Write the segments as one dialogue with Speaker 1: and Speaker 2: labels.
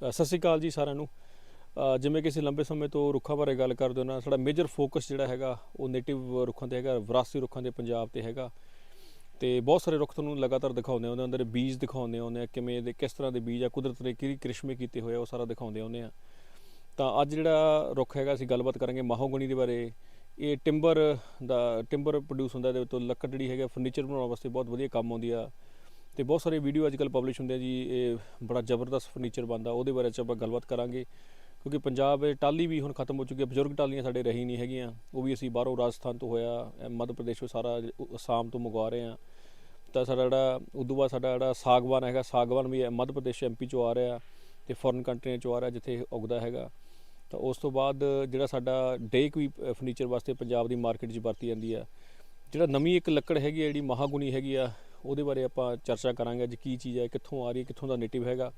Speaker 1: ਸਤਿ ਸ਼੍ਰੀ ਅਕਾਲ ਜੀ ਸਾਰਿਆਂ ਨੂੰ। ਜਿਵੇਂ ਕਿ ਅਸੀਂ ਲੰਬੇ ਸਮੇਂ ਤੋਂ ਰੁੱਖਾਂ ਬਾਰੇ ਗੱਲ ਕਰਦੇ ਹਾਂ, ਸਾਡਾ ਮੇਜਰ ਫੋਕਸ ਜਿਹੜਾ ਹੈਗਾ, ਉਹ ਨੇਟਿਵ ਰੁੱਖਾਂ ਤੇ ਹੈਗਾ, ਵਿਰਾਸਤੀ ਰੁੱਖਾਂ ਦੇ ਪੰਜਾਬ ਤੇ ਹੈਗਾ। ਤੇ ਬਹੁਤ ਸਾਰੇ ਰੁੱਖ ਤੁਹਾਨੂੰ ਲਗਾਤਾਰ ਦਿਖਾਉਂਦੇ ਆਉਂਦੇ ਅੰਦਰ ਬੀਜ ਦਿਖਾਉਂਦੇ ਆਉਂਦੇ ਆ ਕਿਵੇਂ ਦੇ, ਕਿਸ ਤਰ੍ਹਾਂ ਦੇ ਬੀਜ ਆ, ਕੁਦਰਤ ਨੇ ਕਿਹੜੀ ਕ੍ਰਿਸ਼ਮੇ ਕੀਤੇ ਹੋਏ ਆ, ਉਹ ਸਾਰਾ ਦਿਖਾਉਂਦੇ ਆਉਂਦੇ ਆ ਤਾਂ ਅੱਜ ਜਿਹੜਾ ਰੁੱਖ ਹੈਗਾ, ਅਸੀਂ ਗੱਲਬਾਤ ਕਰਾਂਗੇ ਮਾਹੋਗਣੀ ਦੇ ਬਾਰੇ। ਇਹ ਟਿੰਬਰ ਦਾ ਟਿੰਬਰ ਪ੍ਰੋਡਿਊਸ ਹੁੰਦਾ, ਇਹਦੇ ਤੋਂ ਲੱਕੜ ਜਿਹੜੀ ਹੈਗਾ ਫਰਨੀਚਰ ਬਣਾਉਣ ਵਾਸਤੇ ਬਹੁਤ ਵਧੀਆ ਕੰਮ ਆਉਂਦੀ ਆ। ਤੇ ਬਹੁਤ ਸਾਰੇ ਵੀਡੀਓ ਅੱਜਕੱਲ ਪਬਲਿਸ਼ ਹੁੰਦੇ ਆ ਜੀ, ਇਹ ਬੜਾ ਜ਼ਬਰਦਸਤ ਫਰਨੀਚਰ ਬਣਦਾ, ਉਹਦੇ ਬਾਰੇ ਚ ਆਪਾਂ ਗੱਲਬਾਤ ਕਰਾਂਗੇ। ਕਿਉਂਕਿ ਪੰਜਾਬ ਇਹ ਟਾਲੀ ਵੀ ਹੁਣ ਖਤਮ ਹੋ ਚੁੱਕੀ ਹੈ, ਬਜ਼ੁਰਗ ਟਾਲੀਆਂ ਸਾਡੇ ਰਹੀ ਨਹੀਂ ਹੈਗੀਆਂ, ਉਹ ਵੀ ਅਸੀਂ ਬਾਹਰੋਂ ਰਾਜਸਥਾਨ ਤੋਂ ਹੋਇਆ ਮੱਧ ਪ੍ਰਦੇਸ਼ ਤੋਂ ਸਾਰਾ ਅਸਾਮ ਤੋਂ ਮੰਗਵਾ ਰਹੇ ਆ ਤਾਂ ਸਾਡਾ ਜਿਹੜਾ, ਉਦੋਂ ਬਾਅਦ ਸਾਡਾ ਜਿਹੜਾ ਸਾਗਵਾਨ ਹੈਗਾ, ਸਾਗਵਾਨ ਵੀ ਇਹ ਮੱਧ ਪ੍ਰਦੇਸ਼ ਐਮਪੀ ਚੋਂ ਆ ਰਿਹਾ ਤੇ ਫੋਰਨ ਕੰਟਰੀਆਂ ਚੋਂ ਆ ਰਿਹਾ ਜਿੱਥੇ ਇਹ ਉਗਦਾ ਹੈਗਾ। ਤਾਂ ਉਸ ਤੋਂ ਬਾਅਦ ਜਿਹੜਾ ਸਾਡਾ ਡੇਕ ਵੀ ਫਰਨੀਚਰ ਵਾਸਤੇ ਪੰਜਾਬ ਦੀ ਮਾਰਕੀਟ 'ਚ ਵਰਤੀ ਜਾਂਦੀ ਆ। ਜਿਹੜਾ ਨਵੀਂ ਇੱਕ ਲੱਕੜ ਹੈਗੀ ਆ, ਜਿਹੜੀ ਮਹਾਗੁਣੀ ਹੈਗੀ ਆ ਉਹਦੇ ਬਾਰੇ ਆਪਾਂ ਚਰਚਾ ਕਰਾਂਗੇ ਅੱਜ ਕੀ ਚੀਜ਼ ਹੈ, ਕਿੱਥੋਂ ਆ ਰਹੀ ਹੈ, ਕਿੱਥੋਂ ਦਾ ਨੇਟਿਵ ਹੈਗਾ।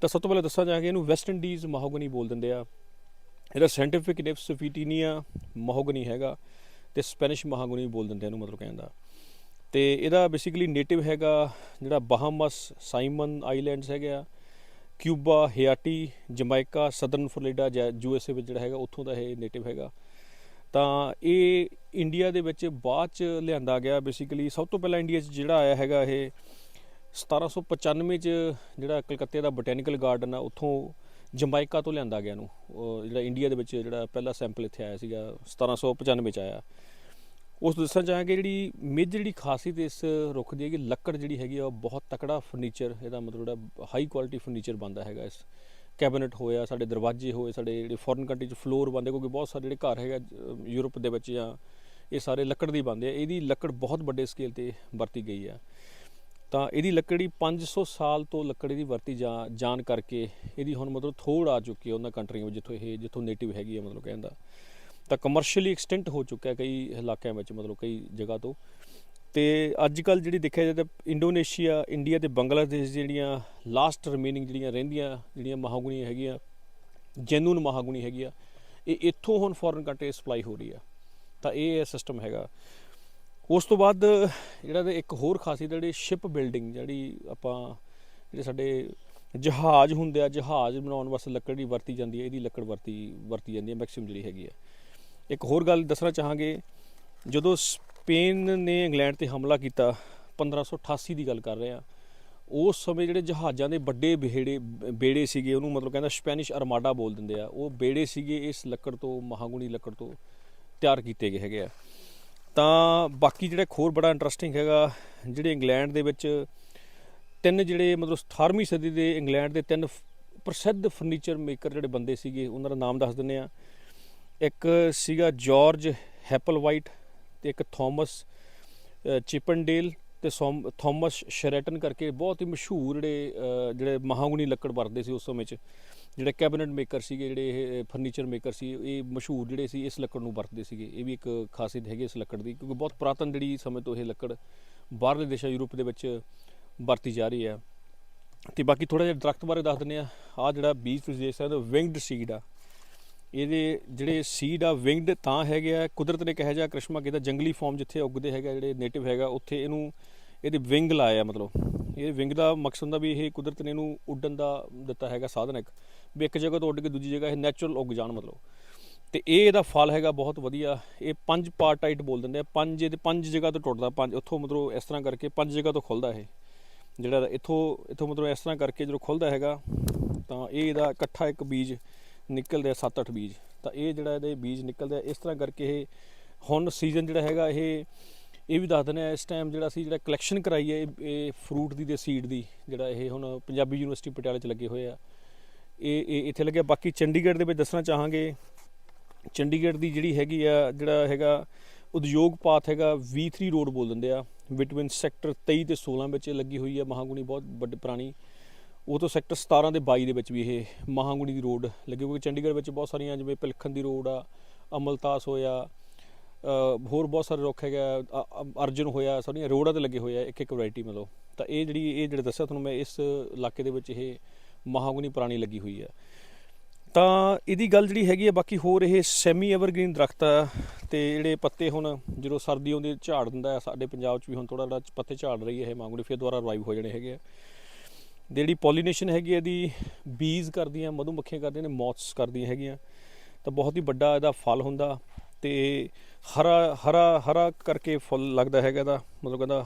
Speaker 1: ਤਾਂ ਸਭ ਤੋਂ ਪਹਿਲਾਂ ਦੱਸਾਂ ਚਾਹਾਂਗੇ ਇਹਨੂੰ ਵੈਸਟ ਇੰਡੀਜ਼ ਮਹਾਗੁਣੀ ਬੋਲ ਦਿੰਦੇ ਆ। ਇਹਦਾ ਸਾਇੰਟੀਫਿਕ ਨੇਮ ਸਫੀਟੀਨੀਆ ਮਹਾਗੁਣੀ ਹੈਗਾ ਤੇ ਸਪੈਨਿਸ਼ ਮਹਾਗੁਣੀ ਬੋਲ ਦਿੰਦੇ ਆ ਇਹਨੂੰ ਮਤਲਬ ਕਹਿੰਦਾ ਤੇ ਇਹਦਾ ਬੇਸਿਕਲੀ ਨੇਟਿਵ ਹੈਗਾ ਜਿਹੜਾ ਬਹਾਮਸ ਸਾਈਮਨ ਆਈਲੈਂਡਸ ਹੈਗਾ Cuba Haiti Jamaica southern Florida U S A ਵਿੱਚ ਜਿਹੜਾ ਹੈਗਾ, ਉੱਥੋਂ ਦਾ ਇਹ ਨੇਟਿਵ ਹੈਗਾ। ਤਾਂ ਇਹ ਇੰਡੀਆ ਦੇ ਵਿੱਚ ਬਾਅਦ ਚ ਲਿਆਂਦਾ ਗਿਆ ਬੇਸਿਕਲੀ ਸਭ ਤੋਂ ਪਹਿਲਾਂ ਇੰਡੀਆ 'ਚ ਜਿਹੜਾ ਆਇਆ ਹੈਗਾ ਇਹ 1795 ਚ ਜਿਹੜਾ ਕਲਕੱਤੇ ਦਾ ਬੋਟੈਨੀਕਲ ਗਾਰਡਨ ਆ, ਉੱਥੋਂ ਜਮੈਕਾ ਤੋਂ ਲਿਆਂਦਾ ਗਿਆ ਨੂੰ ਉਹ ਜਿਹੜਾ ਇੰਡੀਆ ਦੇ ਵਿੱਚ ਜਿਹੜਾ ਪਹਿਲਾ ਸੈਂਪਲ ਇੱਥੇ ਆਇਆ ਸੀਗਾ 1795 ਚ ਆਇਆ। ਉਸ ਦੱਸਣਾ ਚਾਹਾਂਗੇ ਜਿਹੜੀ ਮੇਜਰ ਜਿਹੜੀ ਖਾਸੀਅਤ ਇਸ ਰੁੱਖ ਦੀ ਹੈ ਕਿ ਲੱਕੜ ਜਿਹੜੀ ਹੈਗੀ ਆ, ਉਹ ਬਹੁਤ ਤਕੜਾ ਫਰਨੀਚਰ ਇਹਦਾ ਮਤਲਬ ਜਿਹੜਾ ਹਾਈ ਕੁਆਲਿਟੀ ਫਰਨੀਚਰ ਬਣਦਾ ਹੈਗਾ ਇਸ ਕੈਬਨਟ ਹੋਇਆ ਸਾਡੇ ਦਰਵਾਜ਼ੇ ਹੋਏ, ਸਾਡੇ ਜਿਹੜੇ ਫੋਰਨ ਕੰਟਰੀ ਚ ਫਲੋਰ ਬਣਦੇ, ਕਿਉਂਕਿ ਬਹੁਤ ਸਾਰੇ ਜਿਹੜੇ ਘਰ ਹੈਗਾ ਯੂਰਪ ਦੇ ਵਿੱਚ ਜਾਂ ਇਹ ਸਾਰੇ ਲੱਕੜ ਦੀ ਬਣਦੇ ਆ, ਇਹਦੀ ਲੱਕੜ ਬਹੁਤ ਵੱਡੇ ਸਕੇਲ ਤੇ ਵਰਤੀ ਗਈ ਆ। ਤਾਂ ਇਹਦੀ ਲੱਕੜੀ 500 ਸਾਲ ਤੋਂ ਲੱਕੜੀ ਦੀ ਵਰਤੀ ਜਾ, ਜਾਣ ਕਰਕੇ ਇਹਦੀ ਹੁਣ ਮਤਲਬ ਥੋੜ ਆ ਚੁੱਕੀ ਹੈ ਉਹਨਾਂ ਕੰਟਰੀਆਂ ਵਿੱਚ, ਜਿੱਥੋਂ ਇਹ, ਜਿੱਥੋਂ ਨੇਟਿਵ ਹੈਗੀ ਹੈ ਮਤਲਬ ਕਹਿੰਦਾ ਤਾਂ ਕਮਰਸ਼ੀਅਲੀ ਐਕਸਟੈਂਟ ਹੋ ਚੁੱਕਾ ਹੈ ਕਈ ਇਲਾਕਿਆਂ ਵਿੱਚ, ਮਤਲਬ ਕਈ ਜਗ੍ਹਾ ਤੋਂ। ਤੇ ਅੱਜ ਕੱਲ ਜਿਹੜੀ ਦੇਖਿਆ ਜਾਏ ਤਾਂ ਇੰਡੋਨੇਸ਼ੀਆ, ਇੰਡੀਆ ਤੇ ਬੰਗਲਾਦੇਸ਼ ਜਿਹੜੀਆਂ ਲਾਸਟ ਰਿਮੇਨਿੰਗ ਜਿਹੜੀਆਂ ਰਹਿੰਦੀਆਂ, ਜਿਹੜੀਆਂ ਮਹਾਗੁਣੀਆਂ ਹੈਗੀਆਂ ਜੈਨੂਨ ਮਹਾਗੁਣੀ ਹੈਗੀ ਆ ਇਹ ਇੱਥੋਂ ਹੁਣ ਫੋਰਨ ਕੰਟਰੀ ਸਪਲਾਈ ਹੋ ਰਹੀ ਆ। ਤਾਂ ਇਹ ਸਿਸਟਮ ਹੈਗਾ। ਉਸ ਤੋਂ ਬਾਅਦ ਜਿਹੜਾ ਤੇ ਇੱਕ ਹੋਰ ਖਾਸੀਅਤ ਜਿਹੜੀ ਸ਼ਿਪ ਬਿਲਡਿੰਗ ਜਿਹੜੀ ਆਪਾਂ, ਜਿਹੜੇ ਸਾਡੇ ਜਹਾਜ਼ ਹੁੰਦੇ ਆ, ਜਹਾਜ਼ ਬਣਾਉਣ ਵਾਸਤੇ ਲੱਕੜ ਦੀ ਵਰਤੀ ਜਾਂਦੀ ਹੈ ਇਹਦੀ ਲੱਕੜ ਵਰਤੀ ਵਰਤੀ ਜਾਂਦੀ ਹੈ ਮੈਕਸਿਮਮ ਜਿਹੜੀ ਹੈਗੀ ਆ। ਇੱਕ ਹੋਰ ਗੱਲ ਦੱਸਣਾ ਚਾਹਾਂਗੇ, ਜਦੋਂ ਸਪੇਨ ਨੇ ਇੰਗਲੈਂਡ ਤੇ ਹਮਲਾ ਕੀਤਾ 1588 ਦੀ ਗੱਲ ਕਰ ਰਹੇ ਆ ਉਸ ਸਮੇਂ ਜਿਹੜੇ ਜਹਾਜ਼ਾਂ ਦੇ ਵੱਡੇ ਬਿਹੜੇ ਬੇੜੇ ਸੀਗੇ, ਉਹਨੂੰ ਮਤਲਬ ਕਹਿੰਦਾ ਸਪੈਨਿਸ਼ ਅਰਮਾਡਾ ਬੋਲ ਦਿੰਦੇ ਆ। ਉਹ ਬੇੜੇ ਸੀਗੇ, ਇਸ ਲੱਕੜ ਤੋਂ, ਮਹਾਗੁਣੀ ਲੱਕੜ ਤੋਂ ਤਿਆਰ ਕੀਤੇ ਗਏ ਹੈਗੇ ਆ। ਤਾਂ ਬਾਕੀ ਜਿਹੜਾ ਇੱਕ ਹੋਰ ਬੜਾ ਇੰਟਰਸਟਿੰਗ ਹੈਗਾ, ਜਿਹੜੇ ਇੰਗਲੈਂਡ ਦੇ ਵਿੱਚ ਤਿੰਨ ਜਿਹੜੇ ਮਤਲਬ 18ਵੀਂ ਸਦੀ ਦੇ ਇੰਗਲੈਂਡ ਦੇ ਤਿੰਨ ਪ੍ਰਸਿੱਧ ਫਰਨੀਚਰ ਮੇਕਰ ਜਿਹੜੇ ਬੰਦੇ ਸੀਗੇ, ਉਹਨਾਂ ਦਾ ਨਾਮ ਦੱਸ ਦਿੰਦੇ ਆ ਇੱਕ ਸੀਗਾ ਜਾਰਜ ਹੈਪਲਵਾਈਟ ਤੇ ਇੱਕ ਥਾਮਸ ਅ, ਚਿਪਨਡੇਲ ਤੇ ਸੋਮ- ਥਾਮਸ ਸ਼ਰੈਟਨ ਕਰਕੇ ਬਹੁਤ ਹੀ ਮਸ਼ਹੂਰ ਜਿਹੜੇ ਜਿਹੜੇ ਮਹਾਗੁਣੀ ਲੱਕੜ ਵਰਤਦੇ ਸੀ ਉਸ ਸਮੇਂ 'ਚ ਜਿਹੜੇ ਕੈਬਨਟ ਮੇਕਰ ਸੀਗੇ ਜਿਹੜੇ ਇਹ ਫਰਨੀਚਰ ਮੇਕਰ ਸੀ ਇਹ ਮਸ਼ਹੂਰ ਜਿਹੜੇ ਸੀ ਇਸ ਲੱਕੜ ਨੂੰ ਵਰਤਦੇ ਸੀਗੇ। ਇਹ ਵੀ ਇੱਕ ਖਾਸੀਅਤ ਹੈਗੀ ਇਸ ਲੱਕੜ ਦੀ ਕਿਉਂਕਿ ਬਹੁਤ ਪੁਰਾਤਨ ਜਿਹੜੀ ਸਮੇਂ ਤੋਂ ਇਹ ਲੱਕੜ ਬਾਹਰਲੇ ਦੇਸ਼ਾਂ ਯੂਰਪ ਦੇ ਵਿੱਚ ਵਰਤੀ ਜਾ ਰਹੀ ਹੈ। ਤੇ ਬਾਕੀ ਥੋੜਾ ਜਿਹਾ ਦਰਖਤ ਬਾਰੇ ਦੱਸ ਦਿੰਦੇ ਆ ਆ ਜਿਹੜਾ ਬੀਜ ਤੁਸੀਂ ਦੇਖ ਸਕਦੇ ਹੋ ਵਿੰਗਡ ਸੀਡ ਆ। ਇਹਦੇ ਜਿਹੜੇ ਸੀਡ ਆ ਵਿੰਗਡ ਤਾਂ ਹੈਗੇ ਆ, ਕੁਦਰਤ ਨੇ ਕਿਹਾ ਜਾ ਕ੍ਰਿਸ਼ਮਾ ਕੀਤਾ, ਜੰਗਲੀ ਫਾਰਮ ਜਿੱਥੇ ਉੱਗਦੇ ਹੈਗਾ ਜਿਹੜੇ ਨੇਟਿਵ ਹੈਗਾ, ਉੱਥੇ ਇਹਨੂੰ ਇਹਦੇ ਵਿੰਗ ਲਾਇਆ ਮਤਲਬ। ਇਹ ਵਿੰਗ ਦਾ ਮਕਸਦ ਹੁੰਦਾ ਵੀ ਇਹ ਕੁਦਰਤ ਨੇ ਇਹਨੂੰ ਉੱਡਣ ਦਾ ਦਿੱਤਾ ਹੈਗਾ ਸਾਧਨ ਇੱਕ। ਵੀ ਇੱਕ ਜਗ੍ਹਾ ਤੋਂ ਉੱਡ ਕੇ ਦੂਜੀ ਜਗ੍ਹਾ ਇਹ ਨੈਚੁਰਲ ਉੱਗ ਜਾਣ ਮਤਲਬ। ਤੇ ਇਹ ਇਹਦਾ ਫਲ ਹੈਗਾ ਬਹੁਤ ਵਧੀਆ। ਇਹ ਪੰਜ ਪਾਰਟਾਈਟ ਬੋਲ ਦਿੰਦੇ ਆ। ਪੰਜ ਇਹਦੇ ਪੰਜ ਜਗ੍ਹਾ ਤੋਂ ਟੁੱਟਦਾ, ਪੰਜ ਉੱਥੋਂ ਮਤਲਬ ਇਸ ਤਰ੍ਹਾਂ ਕਰਕੇ ਪੰਜ ਜਗ੍ਹਾ ਤੋਂ ਖੁੱਲਦਾ ਇਹ। ਜਿਹੜਾ ਇੱਥੋਂ ਇੱਥੋਂ ਮਤਲਬ ਇਸ ਤਰ੍ਹਾਂ ਕਰਕੇ ਜਦੋਂ ਖੁੱਲਦਾ ਹੈਗਾ, ਤਾਂ ਇਹ ਇਹਦਾ ਇਕੱਠਾ ਇੱਕ ਬੀਜ ਨਿਕਲਦੇ ਆ 7-8 ਬੀਜ। ਤਾਂ ਇਹ ਜਿਹੜਾ ਇਹਦੇ ਬੀਜ ਨਿਕਲਦੇ ਆ, ਇਸ ਤਰ੍ਹਾਂ ਕਰਕੇ ਇਹ ਹੁਣ ਸੀਜ਼ਨ ਜਿਹੜਾ ਹੈਗਾ, ਇਹ ਇਹ ਵੀ ਦੱਸ ਦਿੰਦੇ ਆ, ਇਸ ਟਾਈਮ ਜਿਹੜਾ ਅਸੀਂ ਜਿਹੜਾ ਕਲੈਕਸ਼ਨ ਕਰਾਈ ਹੈ ਇਹ- ਇਹ ਫਰੂਟ ਦੀ ਤੇ ਸੀਡ ਦੀ, ਜਿਹੜਾ ਇਹ ਹੁਣ ਪੰਜਾਬੀ ਯੂਨੀਵਰਸਿਟੀ ਪਟਿਆਲੇ 'ਚ ਲੱਗੇ ਹੋਏ ਆ। ਇਹ ਇਹ ਇੱਥੇ ਲੱਗਿਆ। ਬਾਕੀ ਚੰਡੀਗੜ੍ਹ ਦੇ ਵਿੱਚ ਦੱਸਣਾ ਚਾਹਾਂਗੇ, ਚੰਡੀਗੜ੍ਹ ਦੀ ਜਿਹੜੀ ਹੈਗੀ ਆ, ਜਿਹੜਾ ਹੈਗਾ ਉਦਯੋਗ ਪਾਥ ਹੈਗਾ V3 ਰੋਡ ਬੋਲ ਦਿੰਦੇ ਆ। ਬਿਟਵੀਨ ਸੈਕਟਰ 23 ਤੇ 16 ਵਿੱਚ ਇਹ ਲੱਗੀ ਹੋਈ ਆ, ਮਹਾਗੁਣੀ ਬਹੁਤ ਵੱਡੀ ਪੁਰਾਣੀ। ਉਹ ਤੋਂ ਸੈਕਟਰ 17 ਤੇ 22 ਦੇ ਵਿੱਚ ਵੀ ਇਹ ਮਹਾਂਗੁਣੀ ਦੀ ਰੋਡ ਲੱਗੀ ਕਿਉਂਕਿ ਚੰਡੀਗੜ੍ਹ ਵਿੱਚ ਬਹੁਤ ਸਾਰੀਆਂ ਜਿਵੇਂ ਪਿਲਖਣ ਦੀ ਰੋਡ ਆ ਅਮਲਤਾਸ ਹੋਇਆ ਹੋਰ ਬਹੁਤ ਸਾਰੇ ਰੁੱਖ ਹੈਗਾ ਅ- ਅ- ਅਰਜਨ ਹੋਇਆ, ਸਾਰੀਆਂ ਰੋਡਾਂ ਤੇ ਲੱਗੇ ਹੋਏ ਆ ਇੱਕ ਇੱਕ ਵੈਰਾਈਟੀ ਮਤਲਬ। ਤਾਂ ਇਹ ਜਿਹੜੀ, ਇਹ ਜਿਹੜੇ ਦੱਸਿਆ ਤੁਹਾਨੂੰ ਮੈਂ, ਇਸ ਇਲਾਕੇ ਦੇ ਵਿੱਚ ਇਹ ਮਹਾਗੁਣੀ ਪੁਰਾਣੀ ਲੱਗੀ ਹੋਈ ਆ। ਤਾਂ ਇਹਦੀ ਗੱਲ ਜਿਹੜੀ ਹੈਗੀ ਆ, ਬਾਕੀ ਹੋਰ ਇਹ ਸੈਮੀ ਐਵਰਗ੍ਰੀਨ ਦਰਖਤ ਆ, ਤੇ ਜਿਹੜੇ ਪੱਤੇ ਹੁਣ ਜਦੋਂ ਸਰਦੀ ਆਉਂਦੀ ਝਾੜ ਦਿੰਦਾ ਸਾਡੇ ਪੰਜਾਬ 'ਚ ਵੀ ਹੁਣ ਥੋੜਾ ਥੋੜਾ ਪੱਤੇ ਝਾੜ ਰਹੀ ਹੈ, ਇਹ ਮਾਂਗੂੜੀ ਫਿਰ ਦੁਬਾਰਾ ਰਿਵਾਈਵ ਹੋ ਜਾਣੇ ਹੈਗੇ ਆ। ਜਿਹੜੀ ਪੋਲੀਨੇਸ਼ਨ ਹੈਗੀ ਇਹਦੀ ਬੀਜ਼ ਕਰਦੀਆਂ ਮਧੂਮੱਖੀਆਂ ਕਰਦੀਆਂ ਨੇ ਮੌਥਸ ਕਰਦੀਆਂ ਹੈਗੀਆਂ। ਤਾਂ ਬਹੁਤ ਹੀ ਵੱਡਾ ਇਹਦਾ ਫਲ ਹੁੰਦਾ ਤੇ ਹਰਾ ਹਰਾ ਹਰਾ ਕਰਕੇ ਫੁੱਲ ਲੱਗਦਾ ਹੈਗਾ ਇਹਦਾ। ਮਤਲਬ ਕਹਿੰਦਾ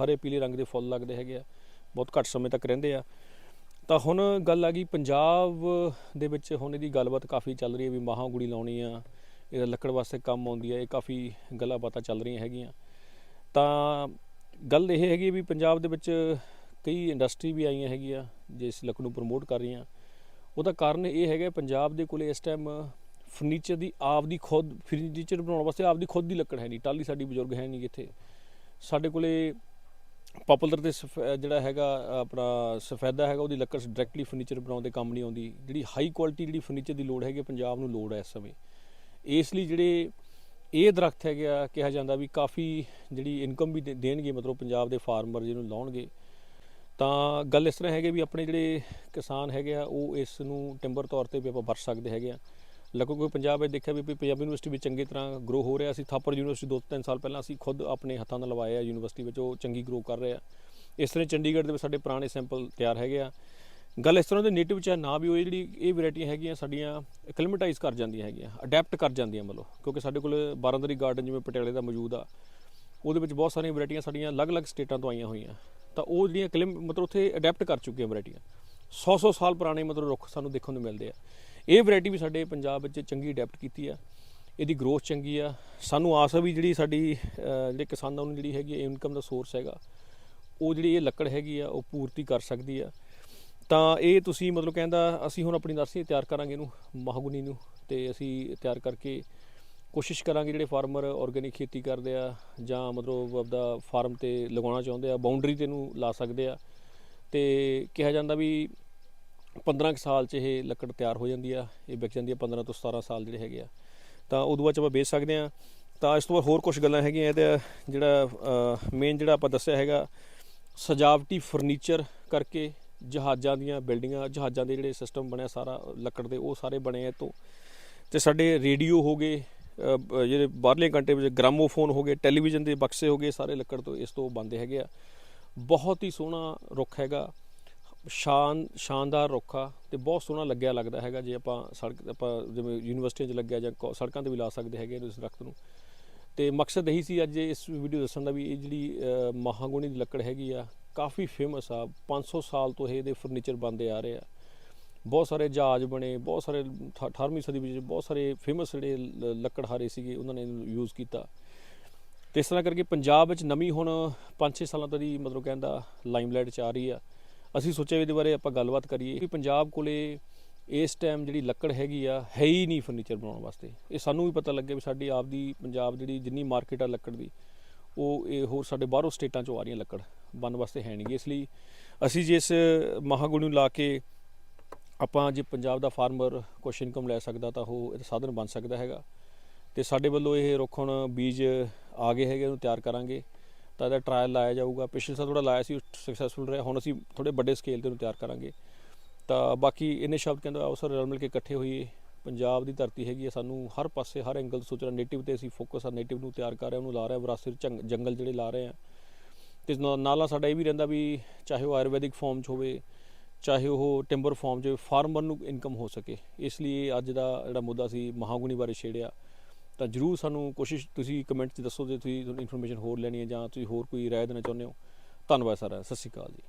Speaker 1: ਹਰੇ ਪੀਲੇ ਰੰਗ ਦੇ ਫੁੱਲ ਲੱਗਦੇ ਹੈਗੇ ਆ। ਬਹੁਤ ਘੱਟ ਸਮੇਂ ਤੱਕ ਰਹਿੰਦੇ ਆ। ਤਾਂ ਹੁਣ ਗੱਲ ਆ ਗਈ ਪੰਜਾਬ ਦੇ ਵਿੱਚ ਹੁਣ ਇਹਦੀ ਗੱਲਬਾਤ ਕਾਫੀ ਚੱਲ ਰਹੀ ਹੈ ਵੀ ਮਹਾਂ ਲਾਉਣੀ ਆ, ਇਹਦਾ ਲੱਕੜ ਵਾਸਤੇ ਕੰਮ ਆਉਂਦੀ ਹੈ ਇਹ ਕਾਫੀ ਗੱਲਾਂ ਬਾਤਾਂ ਚੱਲ ਰਹੀਆਂ ਹੈਗੀਆਂ। ਤਾਂ ਗੱਲ ਇਹ ਹੈਗੀ ਵੀ ਪੰਜਾਬ ਦੇ ਵਿੱਚ ਕਈ ਇੰਡਸਟਰੀ ਵੀ ਆਈਆਂ ਹੈਗੀਆਂ ਜਿਸ ਲੱਕੜ ਨੂੰ ਪ੍ਰਮੋਟ ਕਰ ਰਹੀਆਂ। ਉਹਦਾ ਕਾਰਨ ਇਹ ਹੈਗਾ ਪੰਜਾਬ ਦੇ ਕੋਲੇ ਇਸ ਟਾਈਮ ਫਰਨੀਚਰ ਦੀ ਆਪ ਦੀ ਖੁਦ ਫਰਨੀਚਰ ਬਣਾਉਣ ਵਾਸਤੇ ਆਪ ਦੀ ਖੁਦ ਦੀ ਲੱਕੜ ਹੈ ਨਹੀਂ। ਟਾਲੀ ਸਾਡੀ ਬਜ਼ੁਰਗ ਹੈ ਨਹੀਂ ਇੱਥੇ। ਸਾਡੇ ਕੋਲੇ ਪਪੂਲਰ ਤੇ ਸਫ- ਜਿਹੜਾ ਹੈਗਾ, ਆਪਣਾ ਸਫੈਦਾ ਹੈਗਾ, ਉਹਦੀ ਲੱਕੜ ਡਾਇਰੈਕਟਲੀ ਫਰਨੀਚਰ ਬਣਾਉਣ ਦੇ ਕੰਮ ਨਹੀਂ ਆਉਂਦੀ। ਜਿਹੜੀ ਹਾਈ ਕੁਆਲਿਟੀ ਜਿਹੜੀ ਫਰਨੀਚਰ ਦੀ ਲੋੜ ਹੈਗੀ ਪੰਜਾਬ ਨੂੰ ਲੋੜ ਹੈ ਇਸ ਸਮੇਂ। ਇਸ ਲਈ ਜਿਹੜੇ ਇਹ ਦਰਖਤ ਹੈਗੇ ਆ, ਕਿਹਾ ਜਾਂਦਾ ਵੀ ਕਾਫੀ ਜਿਹੜੀ ਇਨਕਮ ਵੀ ਦੇ- ਦੇਣਗੇ, ਮਤਲਬ ਪੰਜਾਬ ਦੇ ਫਾਰਮਰ ਜਿਹਨੂੰ ਲਾਉਣਗੇ ਤਾਂ ਗੱਲ ਇਸ ਤਰ੍ਹਾਂ ਹੈਗੇ ਵੀ ਆਪਣੇ ਜਿਹੜੇ ਕਿਸਾਨ ਹੈਗੇ ਆ, ਉਹ ਇਸ ਨੂੰ ਟਿੰਬਰ ਤੌਰ ਤੇ ਵੀ ਆਪਾਂ ਵਰਤ ਸਕਦੇ ਹੈਗੇ ਆ। ਲਗਭਗ ਕੋਈ ਪੰਜਾਬ ਵਿੱਚ ਦੇਖਿਆ ਵੀ ਵੀ ਪੰਜਾਬ ਯੂਨੀਵਰਸਿਟੀ ਵੀ ਚੰਗੀ ਤਰ੍ਹਾਂ ਗਰੋ ਹੋ ਰਿਹਾ। ਸੀ ਥਾਪਰ ਯੂਨੀਵਰਸਿਟੀ ਦੋ ਤਿੰਨ ਸਾਲ ਪਹਿਲਾਂ ਅਸੀਂ ਖੁਦ ਆਪਣੇ ਹੱਥਾਂ ਨਾਲ ਲਵਾਏ ਆ ਯੂਨੀਵਰਸਿਟੀ ਵਿੱਚ, ਉਹ ਚੰਗੀ ਗਰੋ ਕਰ ਰਿਹਾ। ਇਸ ਤਰ੍ਹਾਂ ਚੰਡੀਗੜ੍ਹ ਦੇ ਵਿੱਚ ਸਾਡੇ ਪੁਰਾਣੇ ਸੈਂਪਲ ਤਿਆਰ ਹੈਗੇ ਆ। ਗੱਲ ਇਸ ਤਰ੍ਹਾਂ ਦੇ ਨੇਟਿਵ ਚ ਨਾ ਵੀ ਉਹ ਜਿਹੜੀ ਇਹ ਵੈਰਾਈਟੀਆਂ ਹੈਗੀਆਂ ਸਾਡੀਆਂ ਐਕਲਿਮੇਟਾਈਜ਼ ਕਰ ਜਾਂਦੀਆਂ ਹੈਗੀਆਂ ਅਡੈਪਟ ਕਰ ਜਾਂਦੀਆਂ ਮਤਲਬ ਕਿਉਂਕਿ ਸਾਡੇ ਕੋਲ ਬਾਰਾਂਦਰੀ ਗਾਰਡਨ ਜਿਵੇਂ ਪਟਿਆਲੇ ਦਾ ਮੌਜੂਦ ਆ ਉਹਦੇ ਵਿੱਚ ਬਹੁਤ ਸਾਰੀਆਂ ਵੈਰਾਈਟੀਆਂ ਸਾਡੀਆਂ ਅਲੱਗ-ਅਲੱਗ ਸਟੇਟਾਂ ਤੋਂ ਆਈਆਂ ਹੋਈਆਂ। ਤਾਂ ਉਹ ਜਿਹੜੀਆਂ ਕਲਿਮ ਮਤਲਬ ਉੱਥੇ ਅਡੈਪਟ ਕਰ ਚੁੱਕੀਆਂ ਵੈਰਾਈਟੀਆਂ। 100-100 ਸਾਲ ਪੁਰਾਣੇ ਮਤਲਬ ਰੁੱਖ ਸਾਨੂੰ ਦੇਖਣ ਨੂੰ ਮਿਲਦੇ ਆ। ਇਹ ਵੈਰਾਈਟੀ ਵੀ ਸਾਡੇ ਪੰਜਾਬ ਵਿੱਚ ਚੰਗੀ ਅਡੈਪਟ ਕੀਤੀ ਆ। ਇਹਦੀ ਗਰੋਥ ਚੰਗੀ ਆ। ਸਾਨੂੰ ਆਸ ਆ ਵੀ ਜਿਹੜੀ ਸਾਡੀ ਜਿਹੜੇ ਕਿਸਾਨਾਂ ਨੂੰ ਜਿਹੜੀ ਹੈਗੀ ਇਨਕਮ ਦਾ ਸੋਰਸ ਹੈਗਾ, ਉਹ ਜਿਹੜੀ ਇਹ ਲੱਕੜ ਹੈਗੀ ਆ, ਉਹ ਪੂਰਤੀ ਕਰ ਸਕਦੀ ਆ। ਤਾਂ ਇਹ ਤੁਸੀਂ ਮਤਲਬ ਕਹਿੰਦਾ, ਅਸੀਂ ਹੁਣ ਆਪਣੀ ਨਰਸਰੀ ਤਿਆਰ ਕਰਾਂਗੇ ਇਹਨੂੰ ਮਹਾਗੁਨੀ ਨੂੰ, ਤੇ ਅਸੀਂ ਤਿਆਰ ਕਰਕੇ ਕੋਸ਼ਿਸ਼ ਕਰਾਂਗੇ ਜਿਹੜੇ ਫਾਰਮਰ ਆਰਗੇਨਿਕ ਖੇਤੀ ਕਰਦੇ ਆ ਜਾਂ ਮਤਲਬ ਆਪਦਾ ਫਾਰਮ ਤੇ ਲਗਾਉਣਾ ਚਾਹੁੰਦੇ ਆ ਬਾਉਂਡਰੀ ਤੇ ਨੂੰ ਲਾ ਸਕਦੇ ਆ। ਤੇ ਕਿਹਾ ਜਾਂਦਾ ਵੀ 15 ਕੁ ਸਾਲ ਚ ਇਹ ਲੱਕੜ ਤਿਆਰ ਹੋ ਜਾਂਦੀ ਆ, ਇਹ ਵਿਕ ਜਾਂਦੀ ਆ 15 ਤੋਂ 17 ਸਾਲ ਜਿਹੜੇ ਹੈਗੇ ਆ। ਤਾਂ ਉਦੋਂ ਬਾਅਦ ਚ ਆਪਾਂ ਵੇਚ ਸਕਦੇ ਆ। ਤਾਂ ਇਸ ਤੋਂ ਬਾਅਦ ਹੋਰ ਕੁਝ ਗੱਲਾਂ ਹੈਗੀਆਂ ਇਹਦਾ, ਜਿਹੜਾ ਮੇਨ ਜਿਹੜਾ ਆਪਾਂ ਦੱਸਿਆ ਹੈਗਾ, ਸਜਾਵਟੀ ਫਰਨੀਚਰ ਕਰਕੇ ਜਹਾਜ਼ਾਂ ਦੀਆਂ ਬਿਲਡਿੰਗਾਂ ਜਹਾਜ਼ਾਂ ਦੇ ਜਿਹੜੇ ਸਿਸਟਮ ਬਣਿਆ ਸਾਰਾ ਲੱਕੜ ਦੇ, ਉਹ ਸਾਰੇ ਬਣੇ ਆ ਇਹ ਤੋਂ ਤੇ ਸਾਡੇ ਰੇਡੀਓ ਹੋ ਗਏ ਜਿਹੜੇ ਬਾਹਰਲੇ ਕੰਟਰੀ ਵਿੱਚ ਗ੍ਰਾਮੋਫੋਨ ਹੋ ਗਏ ਟੈਲੀਵਿਜ਼ਨ ਦੇ ਬਕਸੇ ਹੋ ਗਏ ਸਾਰੇ ਲੱਕੜ ਤੋਂ ਇਸ ਤੋਂ ਬਣਦੇ ਹੈਗੇ ਆ। ਬਹੁਤ ਹੀ ਸੋਹਣਾ ਰੁੱਖ ਹੈਗਾ ਸ਼ਾਨ ਸ਼ਾਨਦਾਰ ਰੁੱਖ ਆ ਤੇ ਬਹੁਤ ਸੋਹਣਾ ਲੱਗਿਆ ਲੱਗਦਾ ਹੈਗਾ ਜੇ ਆਪਾਂ ਸੜਕ ਆਪਾਂ ਜਿਵੇਂ ਯੂਨੀਵਰਸਿਟੀਆਂ 'ਚ ਲੱਗਿਆ ਜਾਂ ਕੋ- ਸੜਕਾਂ ਤੇ ਵੀ ਲਾ ਸਕਦੇ ਹੈਗੇ ਨੇ ਇਸ ਦਰਖਤ ਨੂੰ। ਤੇ ਮਕਸਦ ਇਹੀ ਸੀ ਅੱਜ ਇਸ ਵੀਡੀਓ ਦੱਸਣ ਦਾ ਵੀ ਇਹ ਜਿਹੜੀ ਅ, ਦੀ ਲੱਕੜ ਹੈਗੀ ਆ ਕਾਫੀ ਫੇਮਸ ਆ 500 ਸਾਲ ਤੋਂ ਇਹ ਇਹਦੇ ਫਰਨੀਚਰ ਬਣਦੇ ਆ ਰਹੇ ਆ। ਬਹੁਤ ਸਾਰੇ ਜਹਾਜ਼ ਬਣੇ, ਬਹੁਤ ਸਾਰੇ 18ਵੀਂ ਸਦੀ ਵਿੱਚ ਬਹੁਤ ਸਾਰੇ ਫੇਮਸ ਜਿਹੜੇ ਲ- ਲੱਕੜਹਾਰੇ ਸੀਗੇ, ਉਹਨਾਂ ਨੇ ਯੂਜ਼ ਕੀਤਾ। ਤੇ ਇਸ ਤਰ੍ਹਾਂ ਕਰਕੇ ਪੰਜਾਬ ਵਿੱਚ ਨਵੀਂ ਹੁਣ 5-6 ਸਾਲਾਂ ਤੋਂ ਦੀ ਮਤਲਬ ਕਹਿੰਦਾ ਲਾਈਮਲਾਈਟ ਚ ਆ ਰਹੀ ਆ। ਅਸੀਂ ਸੋਚਿਆ ਵੀ ਇਹਦੇ ਬਾਰੇ ਆਪਾਂ ਗੱਲਬਾਤ ਕਰੀਏ ਕਿ ਪੰਜਾਬ ਕੋਲੇ ਇਸ ਟਾਈਮ ਜਿਹੜੀ ਲੱਕੜ ਹੈਗੀ ਆ, ਹੈ ਹੀ ਨਹੀਂ ਫਰਨੀਚਰ ਬਣਾਉਣ ਵਾਸਤੇ। ਇਹ ਸਾਨੂੰ ਵੀ ਪਤਾ ਲੱਗਿਆ ਵੀ ਸਾਡੀ ਆਪਦੀ ਪੰਜਾਬ ਜਿਹੜੀ ਜਿੰਨੀ ਮਾਰਕੀਟ ਆ ਲੱਕੜ ਦੀ, ਉਹ ਇਹ ਹੋਰ ਸਾਡੇ ਬਾਹਰੋਂ ਸਟੇਟਾਂ ਚੋਂ ਆ ਰਹੀਆਂ ਲੱਕੜ, ਬਣਨ ਵਾਸਤੇ ਹੈ ਨਹੀਂ ਇਸ ਲਈ ਅਸੀਂ ਜੇ ਇਸ ਮਹਾਗੁਣੀ ਨੂੰ ਲਾ ਕੇ ਆਪਾਂ ਜੇ ਪੰਜਾਬ ਦਾ ਫਾਰਮਰ ਕੁਛ ਇਨਕਮ ਲੈ ਸਕਦਾ ਤਾਂ ਉਹ ਇਹਦਾ ਸਾਧਨ ਬਣ ਸਕਦਾ ਹੈਗਾ। ਤੇ ਸਾਡੇ ਵੱਲੋਂ ਇਹ ਰੁੱਖਣ ਬੀਜ ਆ ਗਏ ਹੈਗੇ, ਉਹਨੂੰ ਤਿਆਰ ਕਰਾਂਗੇ। ਤਾਂ ਇਹਦਾ ਟ੍ਰਾਇਲ ਲਾਇਆ ਜਾਊਗਾ। ਪਿਛਲੇ ਸਾਲ ਥੋੜਾ ਲਾਇਆ ਸੀ ਸਕਸੈਸਫੁਲ ਰਿਹਾ। ਹੁਣ ਅਸੀਂ ਥੋੜੇ ਵੱਡੇ ਸਕੇਲ ਤੇ ਉਹਨੂੰ ਤਿਆਰ ਕਰਾਂਗੇ। ਤਾਂ ਬਾਕੀ ਇਹਨੇ ਸ਼ਬਦ ਕਹਿੰਦਾ ਆਓ ਸਰ ਰਲ ਮਿਲ ਕੇ ਇਕੱਠੇ ਹੋਈਏ। ਪੰਜਾਬ ਦੀ ਧਰਤੀ ਹੈਗੀ ਆ, ਸਾਨੂੰ ਹਰ ਪਾਸੇ, ਹਰ ਐਂਗਲ ਤੋਂ ਸੋਚਣਾ ਨੇਟਿਵ ਤੇ ਅਸੀਂ ਫੋਕਸ ਆ ਨੇਟਿਵ ਨੂੰ ਤਿਆਰ ਕਰ ਰਹੇ ਹਾਂ ਉਹਨੂੰ ਲਾ ਰਹੇ ਹਾਂ ਵਿਰਾਸਤ ਜੰਗ- ਜੰਗਲ ਜਿਹੜੇ ਲਾ ਰਹੇ ਆ। ਤੇ ਨਾਲ ਨਾਲ ਸਾਡਾ ਇਹ ਵੀ ਰਹਿੰਦਾ ਵੀ ਚਾਹੇ ਉਹ ਆਯੁਰਵੈਦਿਕ ਫਾਰਮ 'ਚ ਹੋਵੇ ਚਾਹੇ ਉਹ ਟਿੰਬਰ ਫਾਰਮ 'ਚ ਫਾਰਮਰ ਨੂੰ ਇਨਕਮ ਹੋ ਸਕੇ। ਇਸ ਲਈ ਅੱਜ ਦਾ ਜਿਹੜਾ ਮੁੱਦਾ ਸੀ ਮਹਾਗੁਣੀ ਬਾਰੇ ਛੇੜਿਆ। ਤਾਂ ਜਰੂਰ ਸਾਨੂੰ ਕੋਸ਼ਿਸ਼, ਤੁਸੀਂ ਕਮੈਂਟ 'ਚ ਦੱਸੋ ਜੇ ਤੁਸੀਂ ਇਨਫੋਰਮੇਸ਼ਨ ਹੋਰ ਲੈਣੀ ਹੈ ਜਾਂ ਤੁਸੀਂ ਹੋਰ ਕੋਈ ਰਾਏ ਦੇਣਾ ਚਾਹੁੰਦੇ ਹੋ। ਧੰਨਵਾਦ ਸਾਰਾ ਸਤਿ ਸ਼੍ਰੀ ਅਕਾਲ ਜੀ।